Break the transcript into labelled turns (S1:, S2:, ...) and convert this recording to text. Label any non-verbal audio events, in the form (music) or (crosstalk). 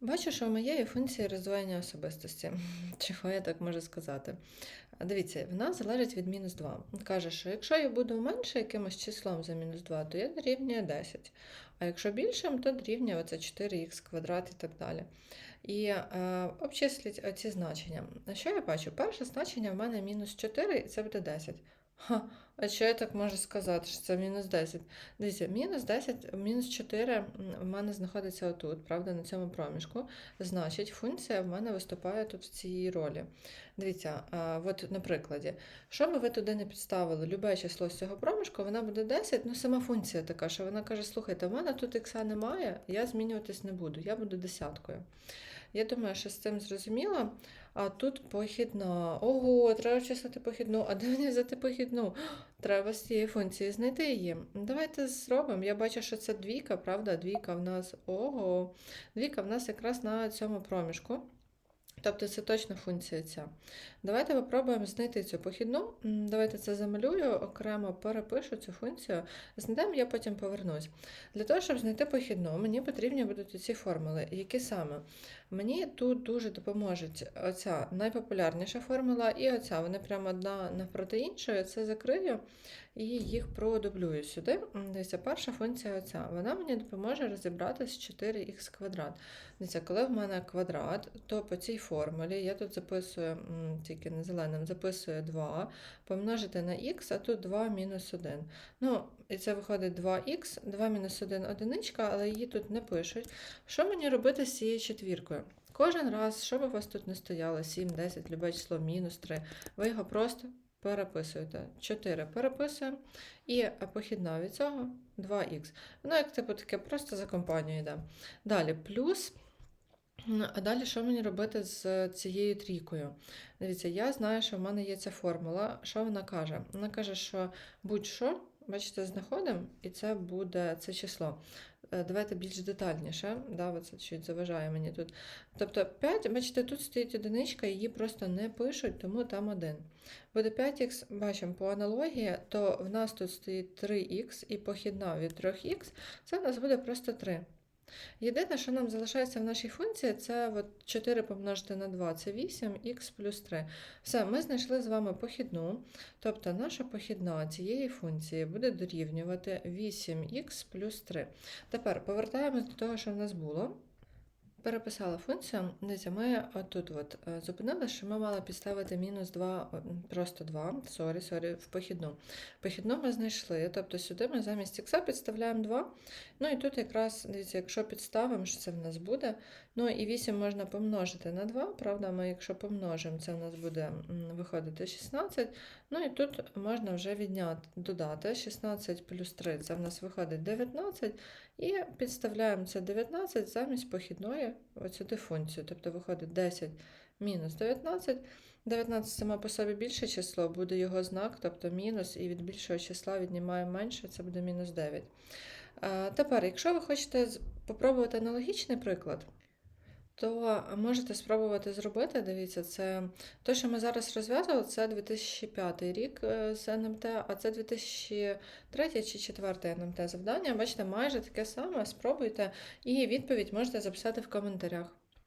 S1: Бачу, що в моєї функції роздвоєння особистості, (laughs) чого я так можу сказати. Дивіться, вона залежить від мінус 2. Каже, що якщо я буду менше якимось числом за мінус 2, то я дорівнює 10. А якщо більшим, то дорівнює оце 4х квадрат і так далі. І е, обчисліть оці значення. А що я бачу? Перше значення в мене мінус 4, і це буде 10. Ха, а що я так можу сказати, що це мінус 10? Дивіться, мінус 10, мінус 4 в мене знаходиться отут, правда, на цьому проміжку. Значить, функція в мене виступає тут в цій ролі. Дивіться, а, от на прикладі, що би ви туди не підставили, любе число з цього проміжку, вона буде 10, ну сама функція така, що вона каже, слухайте, в мене тут ікса немає, я змінюватись не буду, я буду десяткою. Я думаю, що з цим зрозуміло. А тут похідна. Ого, треба вчислити похідну. А де мені взяти похідну? (gasps) Треба з цієї функції знайти її. Давайте зробимо. Я бачу, що це двійка, правда? Двійка в нас. Ого. Двійка в нас якраз на цьому проміжку. Тобто це точно функція ця. Давайте попробуємо знайти цю похідну. Давайте це замалюю, окремо перепишу цю функцію. Знайдемо, я потім повернусь. Для того, щоб знайти похідну, мені потрібні будуть ці формули. Які саме? Мені тут дуже допоможуть оця найпопулярніша формула і оця. Вони прямо одна навпроти іншої. Це закрию і їх продублюю сюди. Дивіться, перша функція оця. Вона мені допоможе розібрати з 4х квадрат. Дивіться, коли в мене квадрат, то по цій формулі я тут записую, тільки не зеленим, записую 2, помножити на х, а тут 2 мінус 1. Ну, і це виходить 2х, 2 мінус 1 одиничка, але її тут не пишуть. Що мені робити з цією четвіркою? Кожен раз, що б у вас тут не стояло, 7, 10, любе число, мінус 3, ви його просто переписуєте. 4 переписуємо, і е, похідна від цього 2х. Воно як типу таке просто за компанію йде. Далі плюс. А далі що мені робити з цією трійкою? Дивіться, я знаю, що в мене є ця формула. Що вона каже? Вона каже, що будь-що, бачите, знаходимо, і це буде це число. Е, Давайте більш детальніше, да, Це щось заважає мені тут. Тобто 5, бачите, тут стоїть одиничка, її просто не пишуть, тому там 1. Буде 5х, бачимо по аналогії, то в нас тут стоїть 3х і похідна від 3х, це в нас буде просто 3. Єдине, що нам залишається в нашій функції, це от 4 помножити на 2, це 8х плюс 3. Все, ми знайшли з вами похідну, тобто наша похідна цієї функції буде дорівнювати 8х плюс 3. Тепер повертаємось до того, що в нас було. Переписала функцію. Дивіться, ми отут от е, зупинили, що ми мали підставити мінус 2, просто 2, сорі, сорі, в похідну. Похідну ми знайшли, тобто сюди ми замість х підставляємо 2. Ну і тут якраз, дивіться, якщо підставимо, що це в нас буде. Ну і 8 можна помножити на 2, правда, ми якщо помножимо, це в нас буде виходити 16. Ну і тут можна вже відняти, додати 16 плюс 3, це в нас виходить 19. І підставляємо це 19 замість похідної сюди функцію. Тобто виходить 10 мінус 19. 19 саме по собі більше число, буде його знак, тобто мінус, і від більшого числа віднімаємо менше, це буде мінус 9. Е, Тепер, якщо ви хочете спробувати аналогічний приклад, то можете спробувати зробити. Дивіться, це те, що ми зараз розв'язували, це 2005 рік е, з НМТ, а це 2003 чи 2004 НМТ завдання. Бачите, майже таке саме. Спробуйте, і відповідь можете записати в коментарях.